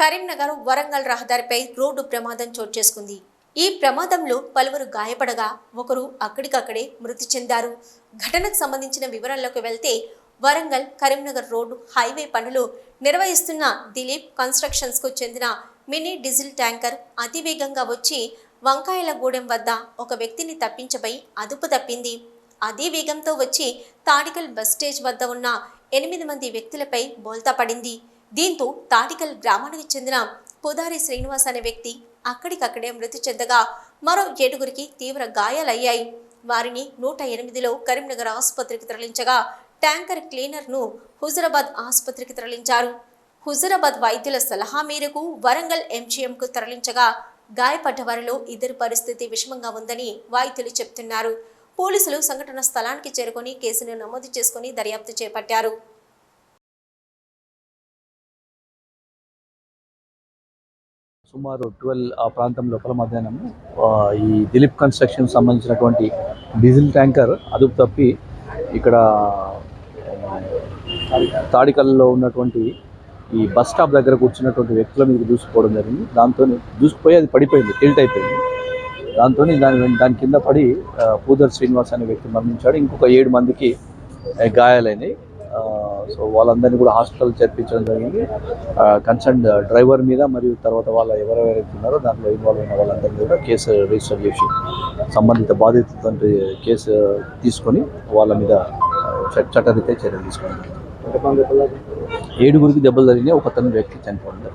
కరీంనగర్ వరంగల్ రహదారిపై రోడ్డు ప్రమాదం చోటు చేసుకుంది. ఈ ప్రమాదంలో పలువురు గాయపడగా ఒకరు అక్కడికక్కడే మృతి చెందారు. ఘటనకు సంబంధించిన వివరాల్లోకి వెళ్తే వరంగల్ కరీంనగర్ రోడ్డు హైవే పనులు నిర్వహిస్తున్న దిలీప్ కన్స్ట్రక్షన్స్కు చెందిన మినీ డీజిల్ ట్యాంకర్ అతివేగంగా వచ్చి వంకాయలగూడెం వద్ద ఒక వ్యక్తిని తప్పించబై అదుపు తప్పింది. అదే వేగంతో వచ్చి తాడికల్ బస్ స్టేజ్ వద్ద ఉన్న ఎనిమిది మంది వ్యక్తులపై బోల్తా పడింది. దీంతో తాడికల్ గ్రామానికి చెందిన పుదారి శ్రీనివాస్ అనే వ్యక్తి అక్కడికక్కడే మృతి చెందగా మరో ఏడుగురికి తీవ్ర గాయాలయ్యాయి. వారిని నూట ఎనిమిదిలో కరీంనగర్ ఆసుపత్రికి తరలించగా ట్యాంకర్ క్లీనర్ను హుజరాబాద్ ఆసుపత్రికి తరలించారు. హుజరాబాద్ వైద్యుల సలహా మేరకు వరంగల్ ఎంజీఎంకు తరలించగా గాయపడ్డ వారిలో ఇద్దరి పరిస్థితి విషమంగా ఉందని వైద్యులు చెప్తున్నారు. పోలీసులు సంఘటన స్థలానికి చేరుకొని కేసును నమోదు చేసుకుని దర్యాప్తు చేపట్టారు. సుమారు ట్వెల్వ్ ఆ ప్రాంతం లోపల మధ్యాహ్నం ఈ దిలీప్ కన్స్ట్రక్షన్ సంబంధించినటువంటి డీజిల్ ట్యాంకర్ అదుపు తప్పి ఇక్కడ తాడికల్లో ఉన్నటువంటి ఈ బస్ స్టాప్ దగ్గర కూర్చున్నటువంటి వ్యక్తుల మీద దూసుకుపోవడం జరిగింది. దాంతో దూసుకుపోయి అది పడిపోయింది టిల్ట్ అయిపోయింది. దాంతో దాని దాని కింద పడి పూదర్ శ్రీనివాస్ అనే వ్యక్తి మరణించాడు. ఇంకొక ఏడు మందికి ఆ, గాయాలైనాయి. సో వాళ్ళందరినీ కూడా హాస్పిటల్ చేర్పించడం జరిగింది. కన్సర్న్ డ్రైవర్ మీద మరియు తర్వాత వాళ్ళ ఎవరెవరైతే ఉన్నారో దాంట్లో ఇన్వాల్వ్ అయిన వాళ్ళందరినీ కూడా కేసు రిజిస్టర్ చేసి సంబంధిత బాధితులతో కేసు తీసుకొని వాళ్ళ మీద చట్టరీత్యా చర్యలు తీసుకున్నారు ఏడుగురికి దెబ్బలు తగిలినాయి ఒక వ్యక్తి చనిపోయింది